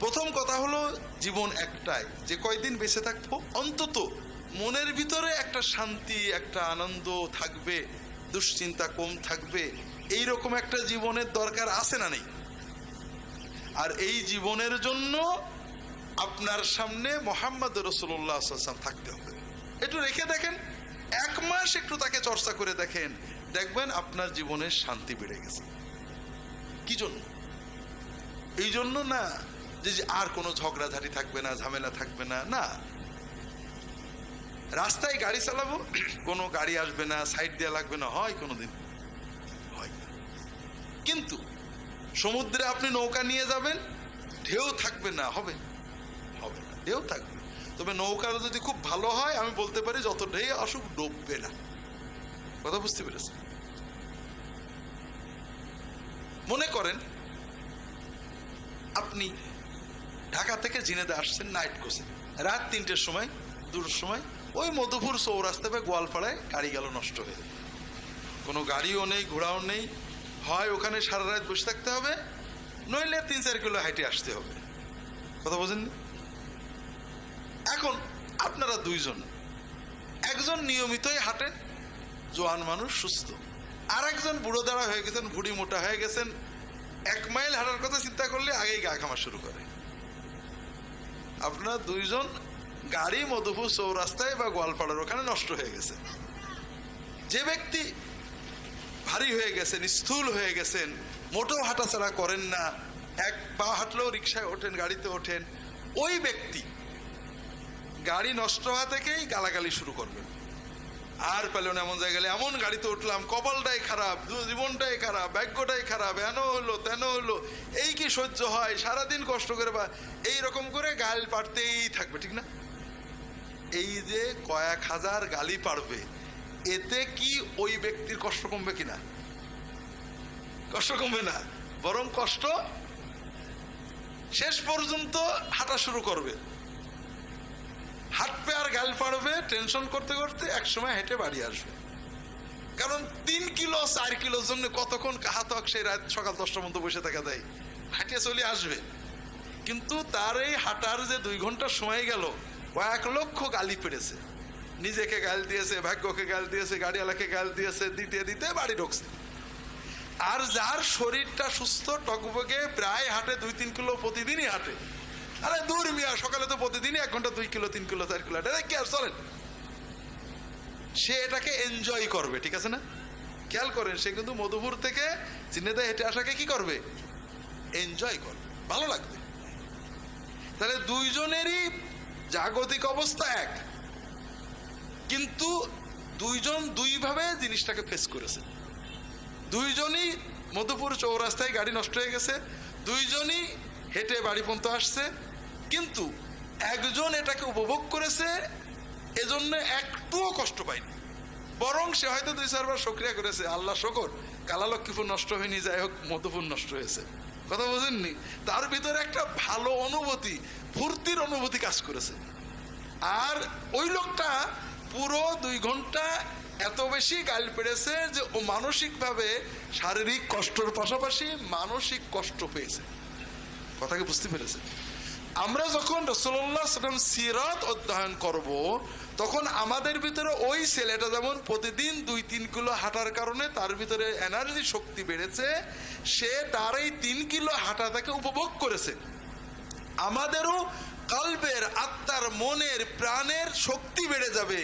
প্রথম কথা হলো জীবন একটাই। যে কয়দিন বেঁচে থাকব? অন্তত মনের ভিতরে একটা শান্তি, একটা আনন্দ থাকবে, দুশ্চিন্তা কম থাকবে। এই রকম একটা জীবনের দরকার আছে না নেই? আর এই জীবনের জন্য আপনার সামনে মোহাম্মদ রসুল্লাহ থাকতে হবে। একটু রেখে দেখেন, এক মাস একটু তাকে চর্চা করে দেখেন, দেখবেন আপনার জীবনের শান্তি বেড়ে গেছে। কি জন্য? এই জন্য না যে আর কোনো ঝগড়াঝাটি থাকবে না, ঝামেলা থাকবে না না। রাস্তায় গাড়ি চালাবো, কোনো গাড়ি আসবে না সাইড দেওয়া লাগবে না, হয় কোনোদিন হয়। না। কিন্তু সমুদ্রে আপনি নৌকা নিয়ে যাবেন, ঢেউ থাকবে না, হবে। হবে না, ঢেউ থাকবে। তবে নৌকাটা যদি খুব ভালো হয়, আমি বলতে পারি যত ঢেউ আসুক, ডুববে না। কথা বুঝতে পেরেছেন? মনে করেন, আপনি ঢাকা থেকে জিনেদে আসছেন নাইট কোসে রাত তিনটের সময়, দুটোর সময়, ওই মধুপুর চৌরাস্তা বা গোয়ালপাড়ায় গাড়ি গেল, নষ্ট হয়ে কোনো গাড়িও নেই, ঘোড়াও নেই। হয় ওখানে সারা রাত বসে থাকতে হবে, নইলে তিন চার কিলো হাইটে আসতে হবে। কথা বোঝেন এখন আপনারা দুইজন, একজন নিয়মিতই হাঁটেন, জোয়ান মানুষ, সুস্থ। আর একজন বুড়ো দাঁড়া হয়ে গেছেন, ভুড়ি মোটা হয়ে গেছেন, এক মাইল হাঁটার কথা চিন্তা করলে আগেই গা খামা শুরু করে। আপনারা দুইজন গাড়ি মধুপুর চৌরাস্তায় বা গোয়ালপাড়ার ওখানে নষ্ট হয়ে গেছে। যে ব্যক্তি ভারী হয়ে গেছেন, স্থূল হয়ে গেছেন মোটেও হাঁটাচারা করেন না, এক পা হাঁটলেও রিক্সায় ওঠেন, গাড়িতে ওঠেন, ওই ব্যক্তি গাড়ি নষ্ট হওয়া থেকেই গালাগালি শুরু করবেন। আর পেলেন এমন জায়গায় গেলে, এমন গাড়িতে উঠলাম, কপালটাই খারাপ জীবনটাই খারাপ, ভাগ্যটাই খারাপ, এন হলো তেন হলো, এই কি সহ্য হয়? সারাদিন কষ্ট করে বা এই রকম করে গাল পাড়তেই থাকবে, ঠিক না? এই যে কয়েক হাজার গালি পারবে এতে কি ওই ব্যক্তির কষ্ট কমবে কিনা? কষ্ট কমবে না, বরং কষ্ট শেষ পর্যন্ত হাঁটা শুরু করবে। হাঁটবে আর গাল পাড়বে টেনশন করতে করতে এক সময় হেঁটে বাড়ি আসবে। কারণ তিন কিলো, চার কিলোর জন্য কতক্ষণ কাহাতক সেই রাত সকাল দশটার মধ্যে বসে থাকা দেয়? হাঁটিয়ে চলে আসবে। কিন্তু তার এই হাঁটার যে দুই ঘণ্টা সময় গেল, কয়েক লক্ষ গালি পেরেছে নিজেকে গাল দিয়েছে, ভাগ্যকে গাল দিয়েছে, গাড়িওয়ালাকে গাল দিয়েছে, দিতে দিতে বাড়ি ঢুকছে। আর যার শরীরটা সুস্থ টকবগে প্রায় হাঁটে দুই তিন কিলো প্রতিদিনই হাঁটে। আরে দূর মিয়া, সকালে তো প্রতিদিনই এক ঘণ্টা, দুই কিলো, তিন কিলো, চার কিলো হাঁটে কি আর চলেন। সে এটাকে এনজয় করবে, ঠিক আছে না? খেয়াল করেন, সে কিন্তু মধুপুর থেকে চিনেতে হেঁটে আসাকে কি করবে? এনজয় করবে। ভালো লাগবে। তাহলে দুইজনেরই জাগতিক অবস্থা এক। কিন্তু দুইজন দুইভাবে জিনিসটাকে ফেস করেছে। দুইজনই মধুপুর চৌরাস্তায় গাড়ি নষ্ট হয়ে গেছে। দুইজনই হেঁটে বাড়ি পর্যন্ত আসছে। কিন্তু একজন এটাকে উপভোগ করেছে, এজন্য একটুও কষ্ট পায়নি। বরং সে হয়তো দুই চারবার সক্রিয়া করেছে, আল্লাহ শকর কালালক্ষ্মীপুর নষ্ট হয়নি, যাই হোক মধুপুর নষ্ট হয়েছে। কথা বোঝেননি? তার ভিতরে একটা ভালো অনুভূতি, ফুর্তির অনুভূতি কাজ করেছে। আর ওই লোকটা পুরো দুই ঘণ্টা এত বেশি গাল পেড়েছে যে ও মানসিকভাবে শারীরিক কষ্টর পাশাপাশি মানসিক কষ্ট পেয়েছে। কথাকে বুঝতে পেরেছে আমরা যখন রসল্লাহ সাল্লাম সিরাত অধ্যয়ন করব, তখন আমাদের ভিতরে ওই ছেলেটা যেমন প্রতিদিন দুই তিন কিলো হাঁটার কারণে তার ভিতরে এনার্জি শক্তি বেড়েছে, সে তার এই তিন কিলো হাঁটাটাকে উপভোগ করেছে। আমাদেরও কালবের, আত্মার, মনের, প্রাণের শক্তি বেড়ে যাবে।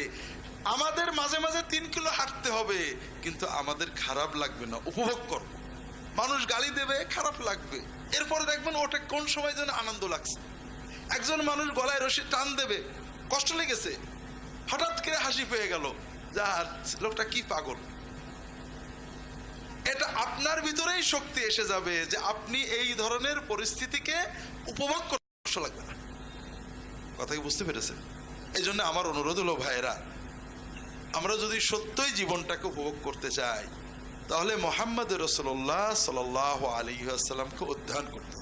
আমাদের মাঝে মাঝে তিন কিলো হাঁটতে হবে, কিন্তু আমাদের খারাপ লাগবে না, উপভোগ করব মানুষ গালি দেবে, খারাপ লাগবে। এরপরে দেখবেন ওটা কোন সময় যেন আনন্দ লাগছে। একজন মানুষ গলায় রশি টান দেবে, কষ্ট লেগেছে। হঠাৎ করে হাসি পেয়ে গেল যা লোকটা কি পাগল? এটা আপনার ভিতরেই শক্তি এসে যাবে যে, আপনি এই ধরনের পরিস্থিতিকে উপভোগ করতে কষ্ট লাগবে না। কথা কি বুঝতে পেরেছেন? এই জন্য আমার অনুরোধ হলো, ভাইয়েরা, আমরা যদি সত্যই জীবনটাকে উপভোগ করতে চাই, তাহলে মোহাম্মদ রসল্লাহ সাল আলী আসাল্লামকে অধ্যয়ন করতে